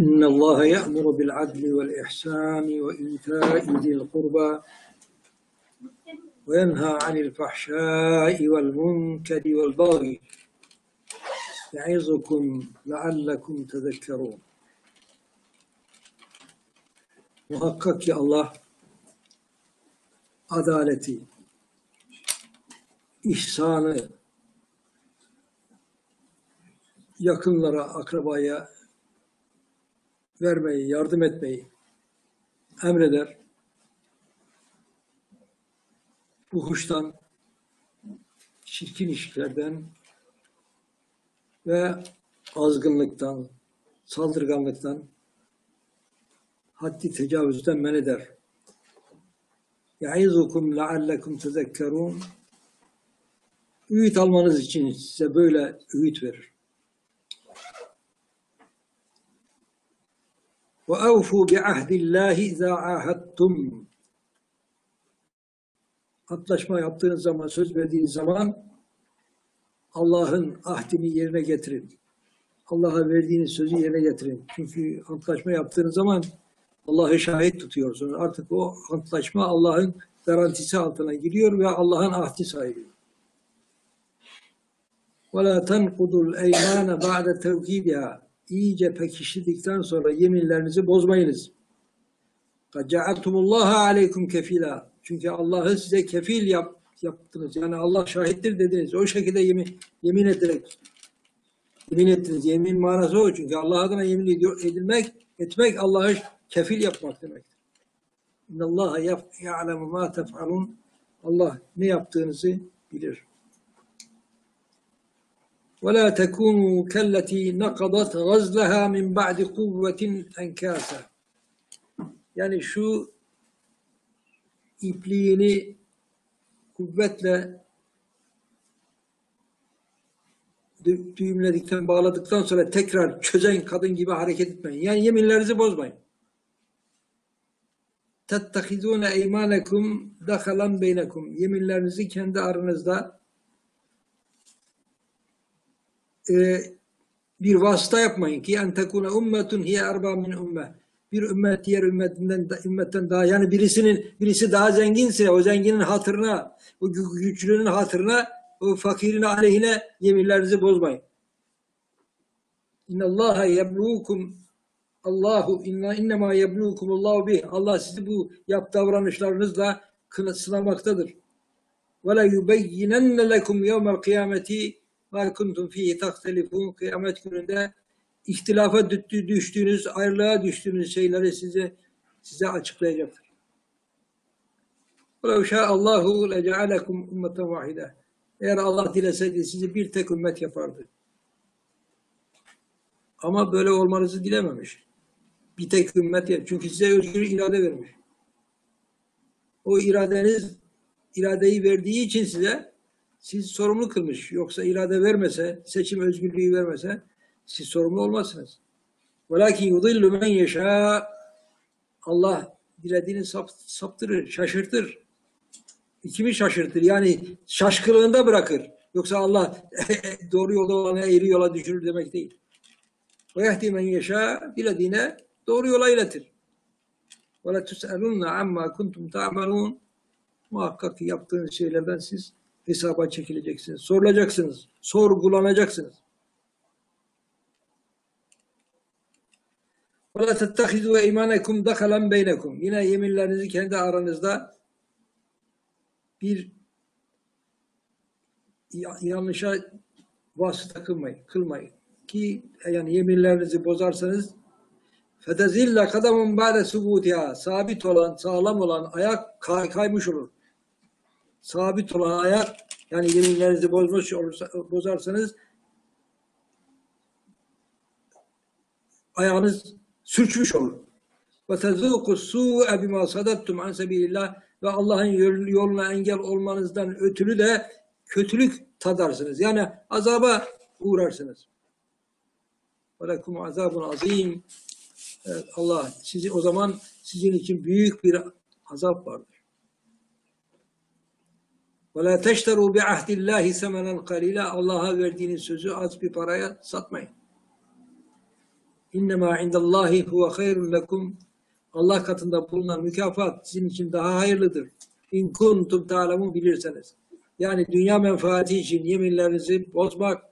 إن الله يأمر بالعدل والإحسان وإيتاء ذي القربى وينهى عن الفحشاء والمنكر والبغي يعظكم لعلكم تذكرون. Muhakkak ki Allah adaleti, ihsanı, yakınlara, akrabaya vermeyi, yardım etmeyi emreder. Fuhuştan, çirkin işlerden ve azgınlıktan, saldırganlıktan, haddi tecavüzden men eder. يَعِذُكُمْ لَعَلَّكُمْ تَذَكَّرُونَ Öğüt almanız için size böyle öğüt verir. وَاَوْفُوا بِعَهْدِ اللّٰهِ اِذَا عَاهَدْتُمْ Antlaşma yaptığınız zaman, söz verdiğiniz zaman Allah'ın ahdini yerine getirin. Allah'a verdiğiniz sözü yerine getirin. Çünkü antlaşma yaptığınız zaman Allah'ı şahit tutuyorsunuz. Artık o antlaşma Allah'ın garantisi altına giriyor ve Allah'ın ahdi sahibi. وَلَا تَنْقُدُوا الْاَيْمَانَ بَعْدَ تَوْكِيدِهَا iyice pekiştirdikten sonra yeminlerinizi bozmayınız. Cealtumullaha aleykum kefila. Çünkü Allah'ı size kefil yap, yaptınız. Yani Allah şahittir dediniz. O şekilde yemin, yemin ederek yemin ettiniz. Yemin manası o. Çünkü Allah adına yemin ediyor, edilmek, etmek Allah'ı kefil yapmak demektir. İnnallaha ya'lemu ma tef'alun. Allah ne yaptığınızı bilir Ve la tekunu kelleti nakadat gazlaha min ba'di kuvvetin enkâsa. Yani şu ipliğini kuvvetle düğümledikten, bağladıktan sonra tekrar çözen kadın gibi hareket etmeyin. Yani yeminlerinizi bozmayın. تَتَّخِذُونَ اَيْمَانَكُمْ دَخَلًا beynekum. Yeminlerinizi kendi aranızda e, bir vasıta yapmayın ki en tekune ummetun hiye erba min umme. Bir ümmet diğer ümmetinden ümmetten daha yani birisinin birisi daha zenginse o zenginin hatırına, o güçlünün hatırına, o fakirin aleyhine yeminlerinizi bozmayın. İnna Allaha yebluukum Allahu inna innema yebluukumullahu bih. Allah sizi bu yap davranışlarınızla sınamaktadır. Ve la yubeyyinenne lekum yevmel kıyameti ma kuntum fihi tahtelifun. Kıyamet gününde ihtilafa düştüğünüz, ayrılığa düştüğünüz şeyleri size size açıklayacaktır. وَلَوْ شَاءَ اللّٰهُ لَجَعَلَكُمْ اُمَّةً وَاحِدًا Eğer Allah dileseydi sizi bir tek ümmet yapardı. Ama böyle olmanızı dilememiş. Bir tek ümmet yap. Çünkü size özgür irade vermiş. O iradeniz, iradeyi verdiği için size siz sorumlu kılmış. Yoksa irade vermese, seçim özgürlüğü vermese siz sorumlu olmazsınız. Velakin yudillu men yeşâ Allah dilediğini saptırır, şaşırtır. Kimi şaşırtır? Yani şaşkınlığında bırakır. Yoksa Allah doğru yolda olana eğri yola düşürür demek değil. Ve yehdi men dilediğine doğru yola iletir. Ve la tus'elunna amma kuntum ta'malun Muhakkak ki yaptığınız şeylerden siz hesaba çekileceksiniz. Sorulacaksınız. Sorgulanacaksınız. وَلَا تَتَّخِذُوا اَيْمَانَكُمْ دَخَلًا بَيْنَكُمْ Yine yeminlerinizi kendi aranızda bir yanlışa vasıta kılmayın, kılmayın. Ki yani yeminlerinizi bozarsanız fetezille kadamun ba'de subutiha sabit olan, sağlam olan ayak kay, kaymış olur. Sabit olan ayak yani yeminlerinizi bozmuş olursa, bozarsanız ayağınız sürçmüş olur. Ve tezûku su'e bimâ sadattum an sebilillah ve Allah'ın yoluna engel olmanızdan ötürü de kötülük tadarsınız. Yani azaba uğrarsınız. Ve lekum azabun azim. Allah sizi o zaman sizin için büyük bir azap vardır. La teşteru bi ahdillahi semenen kalila. Allah'a verdiğiniz sözü az bir paraya satmayın. İnnemâ indallâhi huve hayrun lekum. Allah katında bulunan mükafat sizin için daha hayırlıdır. İn kuntum ta'lemun bilirseniz. Yani dünya menfaati için yeminlerinizi bozmak,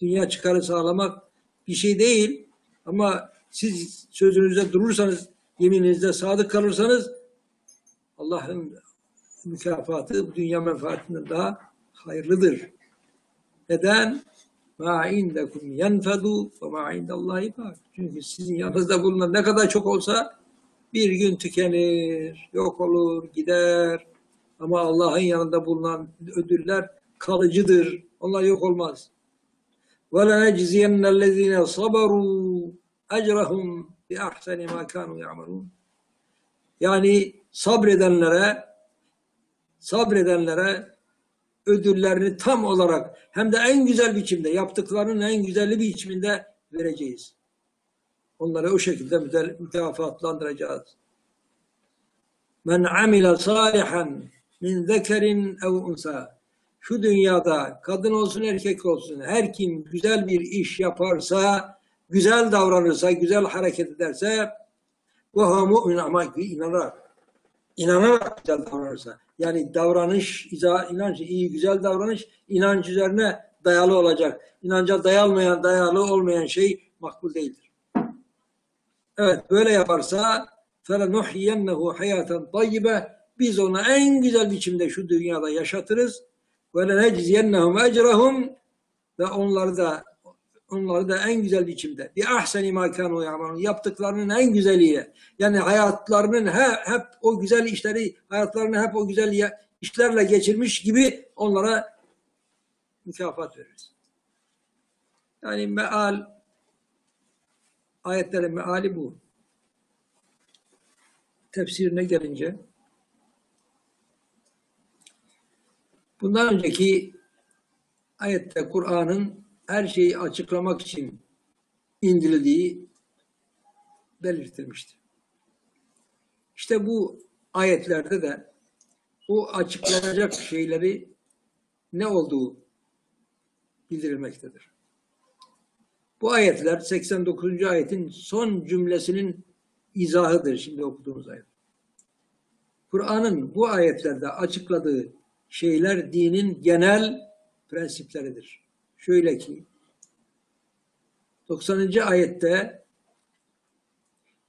dünya çıkarı sağlamak bir şey değil. Ama siz sözünüzde durursanız, yemininizde sadık kalırsanız Allah'ın mükafatı bu dünya menfaatinden daha hayırlıdır. Neden? Ma indekum yenfedu ve ma indallahi bak. Çünkü sizin yanınızda bulunan ne kadar çok olsa bir gün tükenir, yok olur, gider. Ama Allah'ın yanında bulunan ödüller kalıcıdır. Onlar yok olmaz. Ve la necziyennellezine sabaru ecrahum bi ahseni ma kanu ya'malun. Yani sabredenlere sabredenlere ödüllerini tam olarak hem de en güzel biçimde yaptıklarının en güzelli bir biçiminde vereceğiz. Onları o şekilde mükafatlandıracağız. Men amile salihan min zekerin ev unsa. Şu dünyada kadın olsun erkek olsun her kim güzel bir iş yaparsa, güzel davranırsa, güzel hareket ederse ve huve mu'min ama inanarak inanarak güzel davranırsa yani davranış, iza- inanç, iyi güzel davranış inanç üzerine dayalı olacak. İnanca dayalmayan, dayalı olmayan şey makbul değildir. Evet böyle yaparsa فَلَنُحْيَنَّهُ حَيَاتًا طَيِّبَ Biz onu en güzel biçimde şu dünyada yaşatırız. وَلَنَجْزِيَنَّهُمْ اَجْرَهُمْ Ve onları da onları da en güzel biçimde bir ahseni ma kanu yamalun yaptıklarının en güzeliyle yani hayatlarının hep, hep o güzel işleri hayatlarını hep o güzel işlerle geçirmiş gibi onlara mükafat veririz. Yani meal ayetlerin meali bu. Tefsirine gelince bundan önceki ayette Kur'an'ın her şeyi açıklamak için indirildiği belirtilmiştir. İşte bu ayetlerde de o açıklanacak şeyleri ne olduğu bildirilmektedir. Bu ayetler 89. ayetin son cümlesinin izahıdır şimdi okuduğumuz ayet. Kur'an'ın bu ayetlerde açıkladığı şeyler dinin genel prensipleridir. Şöyle ki 90. ayette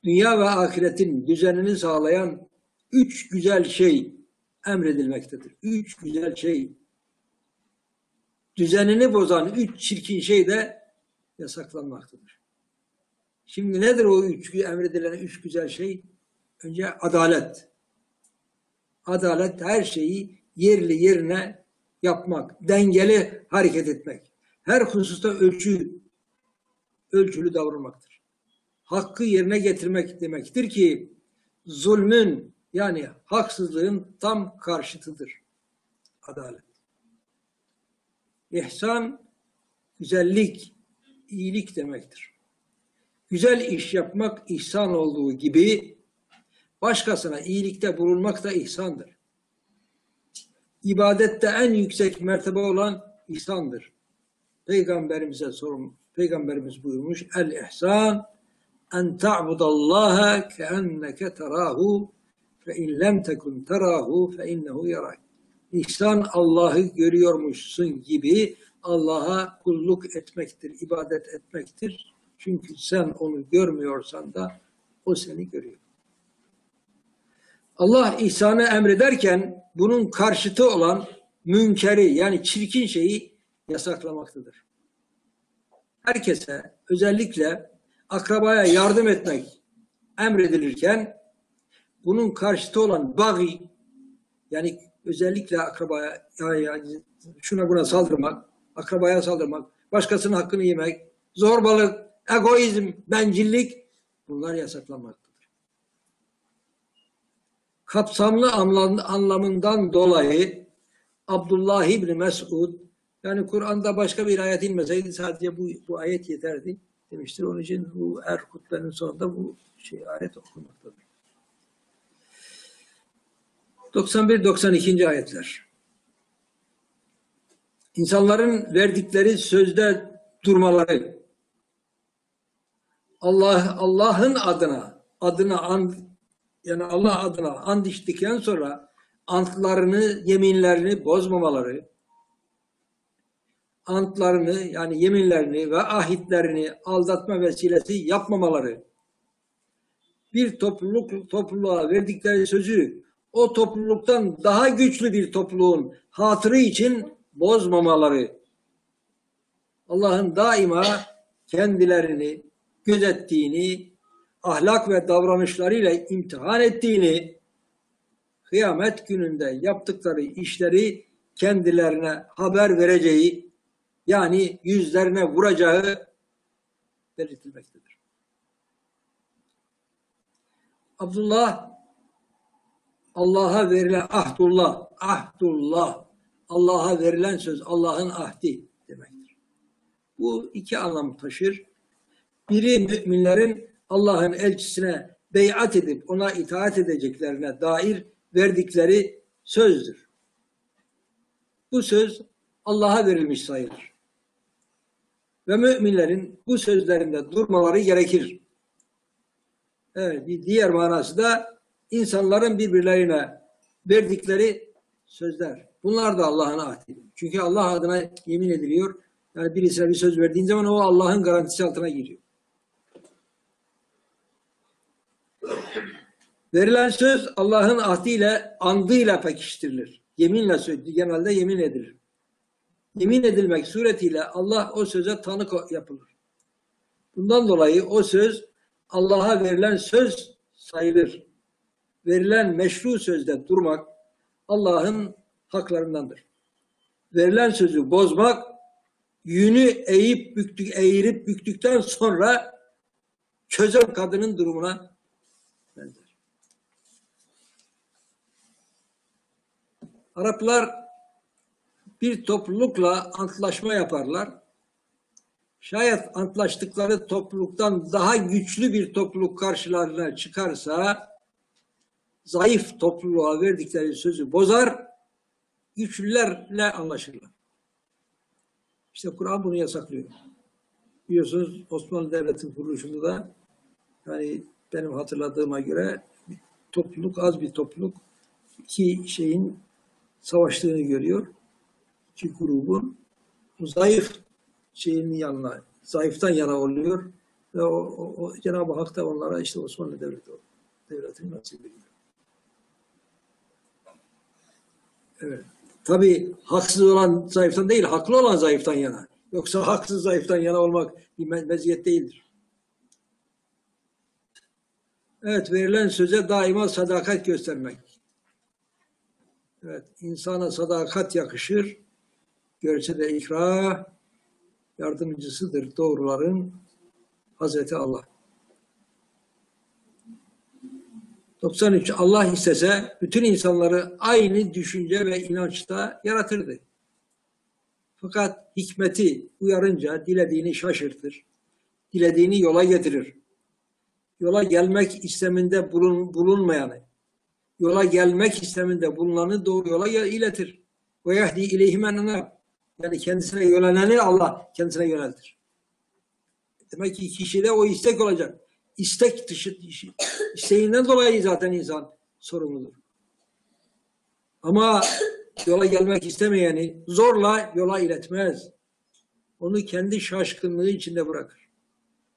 dünya ve ahiretin düzenini sağlayan üç güzel şey emredilmektedir. Üç güzel şey. Düzenini bozan üç çirkin şey de yasaklanmaktadır. Şimdi nedir o üç emredilen üç güzel şey? Önce adalet. Adalet her şeyi yerli yerine yapmak, dengeli hareket etmek. Her hususta ölçü, ölçülü davranmaktır. Hakkı yerine getirmek demektir ki zulmün yani haksızlığın tam karşıtıdır. Adalet. İhsan, güzellik, iyilik demektir. Güzel iş yapmak ihsan olduğu gibi başkasına iyilikte bulunmak da ihsandır. İbadette en yüksek mertebe olan ihsandır. Peygamberimize sorun, Peygamberimiz buyurmuş el ihsan en ta'budallaha keenneke terahu fe in lem tekun terahu fe innehu yarak. İhsan Allah'ı görüyormuşsun gibi Allah'a kulluk etmektir, ibadet etmektir. Çünkü sen onu görmüyorsan da o seni görüyor. Allah ihsanı emrederken bunun karşıtı olan münkeri yani çirkin şeyi yasaklamaktadır. Herkese özellikle akrabaya yardım etmek emredilirken bunun karşıtı olan bagi yani özellikle akrabaya yani şuna buna saldırmak, akrabaya saldırmak, başkasının hakkını yemek, zorbalık, egoizm, bencillik bunlar yasaklanmaktadır. Kapsamlı anlamından dolayı Abdullah İbni Mesud yani Kur'an'da başka bir ayet inmeseydi sadece bu, bu ayet yeterdi demiştir. Onun için bu er hutbenin sonunda bu şey ayet okunmaktadır. 91-92. ayetler. İnsanların verdikleri sözde durmaları, Allah Allah'ın adına adına and yani Allah adına and içtikten sonra antlarını, yeminlerini bozmamaları, antlarını yani yeminlerini ve ahitlerini aldatma vesilesi yapmamaları, bir topluluk topluluğa verdikleri sözü o topluluktan daha güçlü bir topluluğun hatırı için bozmamaları, Allah'ın daima kendilerini gözettiğini, ahlak ve davranışlarıyla imtihan ettiğini, kıyamet gününde yaptıkları işleri kendilerine haber vereceği, yani yüzlerine vuracağı belirtilmektedir. Abdullah Allah'a verilen ahdullah, ahdullah, Allah'a verilen söz, Allah'ın ahdi demektir. Bu iki anlam taşır. Biri müminlerin Allah'ın elçisine beyat edip ona itaat edeceklerine dair verdikleri sözdür. Bu söz Allah'a verilmiş sayılır. Ve müminlerin bu sözlerinde durmaları gerekir. Evet, bir diğer manası da insanların birbirlerine verdikleri sözler. Bunlar da Allah'ın ahdi. Çünkü Allah adına yemin ediliyor. Yani birisine bir söz verdiğin zaman o Allah'ın garantisi altına giriyor. Verilen söz Allah'ın ahdiyle, andıyla pekiştirilir. Yeminle söz, genelde yemin edilir. Yemin edilmek suretiyle Allah o söze tanık yapılır. Bundan dolayı o söz Allah'a verilen söz sayılır. Verilen meşru sözde durmak Allah'ın haklarındandır. Verilen sözü bozmak yünü eğip büktük, eğirip büktükten sonra çözen kadının durumuna benzer. Araplar bir toplulukla antlaşma yaparlar. Şayet antlaştıkları topluluktan daha güçlü bir topluluk karşılarına çıkarsa zayıf topluluğa verdikleri sözü bozar, güçlülerle anlaşırlar. İşte Kur'an bunu yasaklıyor. Biliyorsunuz Osmanlı Devleti'nin kuruluşunda da yani benim hatırladığıma göre topluluk az bir topluluk iki şeyin savaştığını görüyor. İki grubun zayıf şeyin yanına, zayıftan yana oluyor ve o, o, o Cenab-ı Hak da onlara işte Osmanlı Devleti devletini nasip ediyor. Evet. Tabii haksız olan zayıftan değil, haklı olan zayıftan yana. Yoksa haksız zayıftan yana olmak bir me- meziyet değildir. Evet, verilen söze daima sadakat göstermek. Evet, insana sadakat yakışır. Görse de ikra yardımcısıdır doğruların Hazreti Allah. 93. Allah istese bütün insanları aynı düşünce ve inançta yaratırdı. Fakat hikmeti uyarınca dilediğini şaşırtır. Dilediğini yola getirir. Yola gelmek isteminde bulun, bulunmayanı, yola gelmek isteminde bulunanı doğru yola iletir. Ve yehdi ileyhimen yani kendisine yöneleni Allah kendisine yöneltir. Demek ki kişide o istek olacak. İstek dışı isteğinden dolayı zaten insan sorumludur. Ama yola gelmek istemeyeni zorla yola iletmez. Onu kendi şaşkınlığı içinde bırakır.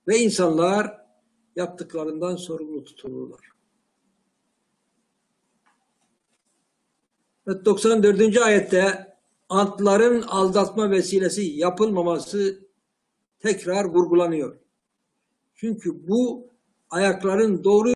Ve insanlar yaptıklarından sorumlu tutulurlar. Evet, 94. ayette antların aldatma vesilesi yapılmaması tekrar vurgulanıyor. Çünkü bu ayakların doğru